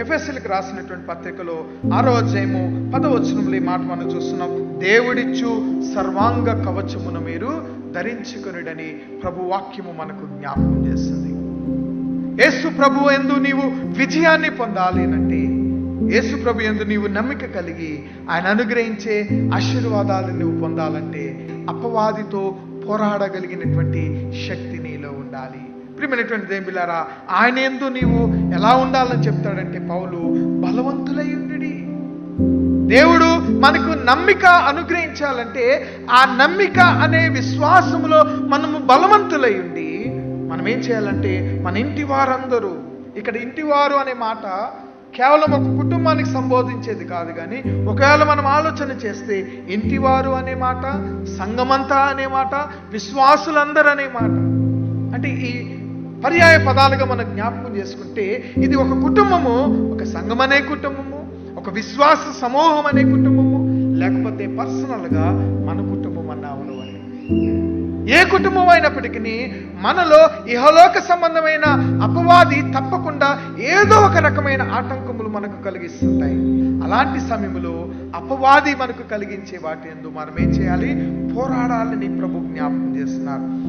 ఎఫ్ఎస్ఎల్కి రాసినటువంటి పత్రికలో ఆరో అధ్యాయము పదవచనంలో ఈ మాట మనం చూస్తున్నాం. దేవుడిచ్చు సర్వాంగ కవచమును మీరు ధరించుకొనుడని ప్రభు వాక్యము మనకు జ్ఞాపకం చేస్తుంది. యేసు ప్రభు ఎందు నీవు విజయాన్ని పొందాలి అంటే యేసు ప్రభు ఎందు నీవు నమ్మిక కలిగి ఆయన అనుగ్రహించే ఆశీర్వాదాలు నువ్వు పొందాలంటే అపవాదితో పోరాడగలిగినటువంటి శక్తి నీలో ఉండాలి. ప్రియమైనటువంటి దేంబిలారా ఆయన ఎందు నీవు ఎలా ఉండాలని చెప్తాడంటే పౌలు బలవంతులై ఉండి దేవుడు మనకు నమ్మిక అనుగ్రహించాలంటే ఆ నమ్మిక అనే విశ్వాసములో మనము బలవంతులై ఉండి మనం ఏం చేయాలంటే మన ఇంటి వారందరూ ఇక్కడ ఇంటివారు అనే మాట కేవలం ఒక కుటుంబానికి సంబోధించేది కాదు కానీ ఒకవేళ మనం ఆలోచన చేస్తే ఇంటివారు అనే మాట సంఘమంతా అనే మాట విశ్వాసులందరూ అనే మాట. అంటే ఈ పర్యాయ పదాలుగా మనం జ్ఞాపకం చేసుకుంటే ఇది ఒక కుటుంబము ఒక సంఘం అనే కుటుంబము ఒక విశ్వాస సమూహం అనే కుటుంబము లేకపోతే పర్సనల్గా మన కుటుంబం అన్నావును అని. ఏ కుటుంబం అయినప్పటికీ మనలో ఇహలోక సంబంధమైన అపవాది తప్పకుండా ఏదో ఒక రకమైన ఆటంకములు మనకు కలిగిస్తుంటాయి. అలాంటి సమయంలో అపవాది మనకు కలిగించే వాటి ఎందు మనం ఏం చేయాలి? పోరాడాలని ప్రభు జ్ఞాపకం చేస్తున్నారు.